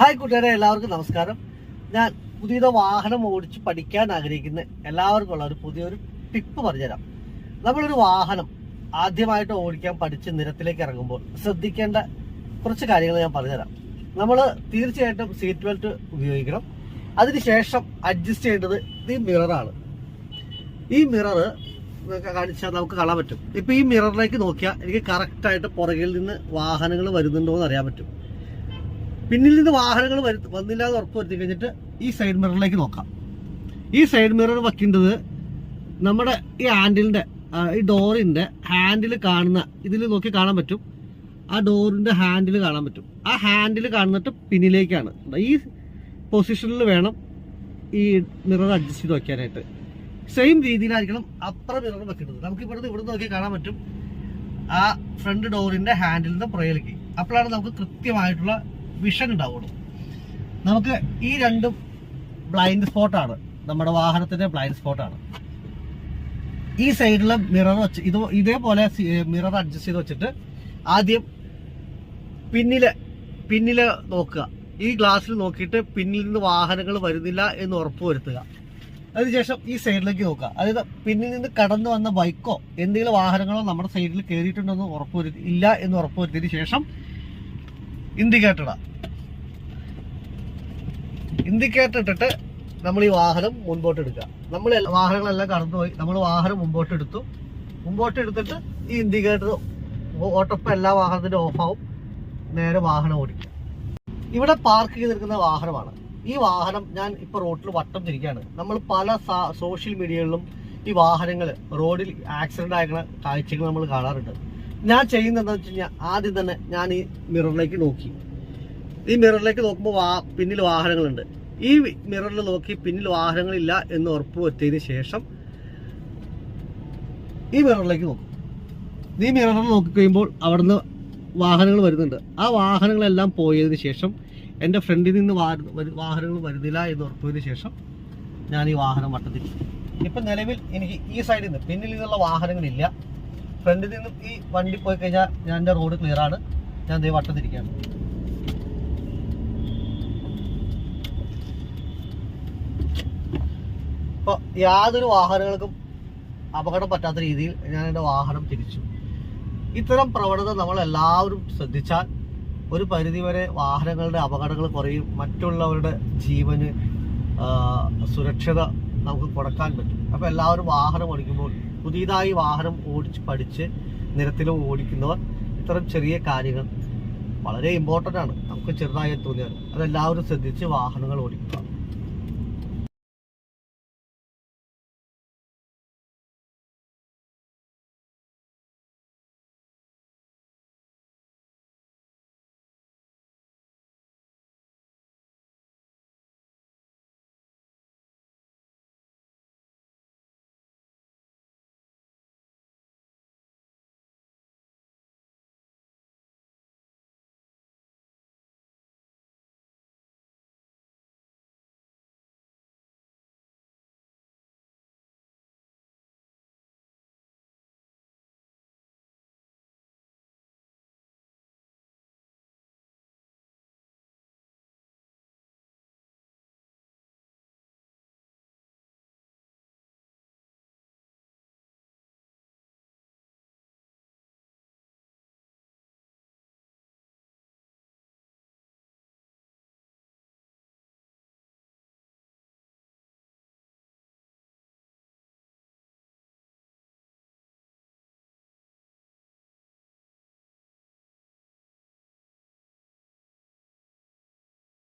Hi കൂട്ടുകാരെ എല്ലാവർക്കും നമസ്കാരം. ഞാൻ പുതിയത് വാഹനം ഓടിച്ച് പഠിക്കാൻ ആഗ്രഹിക്കുന്ന എല്ലാവർക്കും ഉള്ള ഒരു പുതിയൊരു ടിപ്പ് പറഞ്ഞുതരാം. നമ്മളൊരു വാഹനം ആദ്യമായിട്ട് ഓടിക്കാൻ പഠിച്ച് നിരത്തിലേക്ക് ഇറങ്ങുമ്പോൾ ശ്രദ്ധിക്കേണ്ട കുറച്ച് കാര്യങ്ങൾ ഞാൻ പറഞ്ഞുതരാം. നമ്മൾ തീർച്ചയായിട്ടും സീറ്റ് ബെൽറ്റ് ഉപയോഗിക്കണം. അതിനുശേഷം അഡ്ജസ്റ്റ് ചെയ്യേണ്ടത് ഈ മിററാണ് ഈ മിറർ കാണിച്ചാൽ നമുക്ക് കാണാൻ പറ്റും. ഇപ്പൊ ഈ മിററിലേക്ക് നോക്കിയാൽ എനിക്ക് കറക്റ്റായിട്ട് പുറകിൽ നിന്ന് വാഹനങ്ങൾ വരുന്നുണ്ടോ എന്ന് അറിയാൻ പറ്റും. പിന്നിൽ നിന്ന് വാഹനങ്ങൾ വന്നില്ല എന്ന് ഉറപ്പ് വരുത്തി കഴിഞ്ഞിട്ട് ഈ സൈഡ് മിററിലേക്ക് നോക്കാം. ഈ സൈഡ് മിറർ വയ്ക്കേണ്ടത് നമ്മുടെ ഈ ഹാൻഡിലിന്റെ ഈ ഡോറിന്റെ ഹാൻഡിൽ കാണുന്ന ഇതിൽ നോക്കി കാണാൻ പറ്റും. ആ ഡോറിന്റെ ഹാൻഡിൽ കാണാൻ പറ്റും. ആ ഹാൻഡിൽ കാണുന്നിട്ട് പിന്നിലേക്കാണ്. ഈ പൊസിഷനിൽ വേണം ഈ മിറർ അഡ്ജസ്റ്റ് ചെയ്ത് വയ്ക്കാനായിട്ട് സെയിം രീതിയിലായിരിക്കണം അപ്പുറ മിറർ വെക്കേണ്ടത്. നമുക്ക് ഇവിടുന്ന് ഇവിടുന്ന് നോക്കി കാണാൻ പറ്റും. ആ ഫ്രണ്ട് ഡോറിന്റെ ഹാൻഡിലിന്റെ പുറകിലേക്ക്. അപ്പോഴാണ് നമുക്ക് കൃത്യമായിട്ടുള്ള വിഷൻ ഉണ്ടാവുള്ളൂ. നമുക്ക് ഈ രണ്ടും ബ്ലൈൻഡ് സ്പോട്ടാണ് നമ്മുടെ വാഹനത്തിന്റെ ബ്ലൈൻഡ് സ്പോട്ടാണ് ഈ സൈഡിലെ മിറർ വെച്ച് ഇത് ഇതേപോലെ മിറർ അഡ്ജസ്റ്റ് ചെയ്ത് വെച്ചിട്ട് ആദ്യം പിന്നിലെ പിന്നിലെ നോക്കുക. ഈ ഗ്ലാസ്സിൽ നോക്കിയിട്ട് പിന്നിൽ നിന്ന് വാഹനങ്ങൾ വരുന്നില്ല എന്ന് ഉറപ്പ് വരുത്തുക. അതിനുശേഷം ഈ സൈഡിലേക്ക് നോക്കുക. അതായത് പിന്നിൽ നിന്ന് കടന്നു വന്ന ബൈക്കോ എന്തെങ്കിലും വാഹനങ്ങളോ നമ്മുടെ സൈഡിൽ കയറിയിട്ടുണ്ടോ എന്ന് ഉറപ്പ് വരുത്തി ഇല്ല എന്ന് ഉറപ്പ് വരുത്തിയതിനു ശേഷം ഇൻഡിക്കേറ്റർ ഇൻഡിക്കേറ്റർ ഇട്ടിട്ട് നമ്മൾ ഈ വാഹനം മുൻപോട്ട് എടുക്കുക നമ്മൾ വാഹനങ്ങളെല്ലാം കടന്നുപോയി നമ്മൾ വാഹനം മുമ്പോട്ട് എടുത്തു മുമ്പോട്ട് എടുത്തിട്ട് ഈ ഇൻഡിക്കേറ്റർ ഓട്ടപ്പം എല്ലാ വാഹനത്തിന്റെ ഓഫാവും. നേരെ വാഹനം ഓടിക്കുക. ഇവിടെ പാർക്ക് ചെയ്തിരിക്കുന്ന വാഹനമാണ്. ഈ വാഹനം ഞാൻ ഇപ്പൊ റോഡിൽ വട്ടം തിരിക്കുകയാണ്. നമ്മൾ പല സോഷ്യൽ മീഡിയകളിലും ഈ വാഹനങ്ങൾ റോഡിൽ ആക്സിഡന്റ് ആക്കുന്ന കാഴ്ചകൾ നമ്മൾ കാണാറുണ്ട്. ഞാൻ ചെയ്യുന്നത് എന്താ വെച്ച് കഴിഞ്ഞാൽ ആദ്യം തന്നെ ഞാൻ ഈ മിററിലേക്ക് നോക്കി. ഈ മിററിലേക്ക് നോക്കുമ്പോൾ വാ പിന്നിൽ വാഹനങ്ങളുണ്ട്. ഈ മിററിൽ നോക്കി പിന്നിൽ വാഹനങ്ങളില്ല എന്ന് ഉറപ്പ് വരുത്തിയതിന് ശേഷം ഈ മിററിലേക്ക് നോക്കും. ഈ മിററിൽ നോക്കിക്കഴിയുമ്പോൾ അവിടുന്ന് വാഹനങ്ങൾ വരുന്നുണ്ട്. ആ വാഹനങ്ങളെല്ലാം പോയതിന് ശേഷം എന്റെ ഫ്രണ്ടിൽ നിന്ന് വാഹനങ്ങൾ വരുന്നില്ല എന്ന് ഉറപ്പതിന് ശേഷം ഞാൻ ഈ വാഹനം വട്ടത്തിൽ ഇപ്പം നിലവിൽ എനിക്ക് ഈ സൈഡിൽ നിന്ന് പിന്നിൽ നിന്നുള്ള വാഹനങ്ങളില്ല. ഫ്രണ്ടിൽ നിന്നും ഈ വണ്ടി പോയി കഴിഞ്ഞാൽ ഞാൻ എന്റെ റോഡ് ക്ലിയർ ആണ്. ഞാൻ ദൈവം വട്ടത്തിരിക്കുകയാണ്. ഇപ്പോൾ യാതൊരു വാഹനങ്ങൾക്കും അപകടം പറ്റാത്ത രീതിയിൽ ഞാൻ എന്റെ വാഹനം തിരിച്ചു. ഇത്തരം പ്രവണത നമ്മൾ എല്ലാവരും ശ്രദ്ധിച്ചാൽ ഒരു പരിധിവരെ വാഹനങ്ങളുടെ അപകടങ്ങൾ കുറയും. മറ്റുള്ളവരുടെ ജീവന് സുരക്ഷിത നമുക്ക് കൊടുക്കാൻ പറ്റും. അപ്പോൾ എല്ലാവരും വാഹനം ഓടിക്കുമ്പോൾ പുതിയതായി വാഹനം ഓടിച്ച് പഠിച്ച് നിരത്തിലും ഓടിക്കുന്നവർ ഇത്തരം ചെറിയ കാര്യങ്ങൾ വളരെ ഇമ്പോർട്ടന്റ് ആണ്. നമുക്ക് ചെറുതായി തോന്നിയത് അതെല്ലാവരും ശ്രദ്ധിച്ച് വാഹനങ്ങൾ ഓടിക്കുക.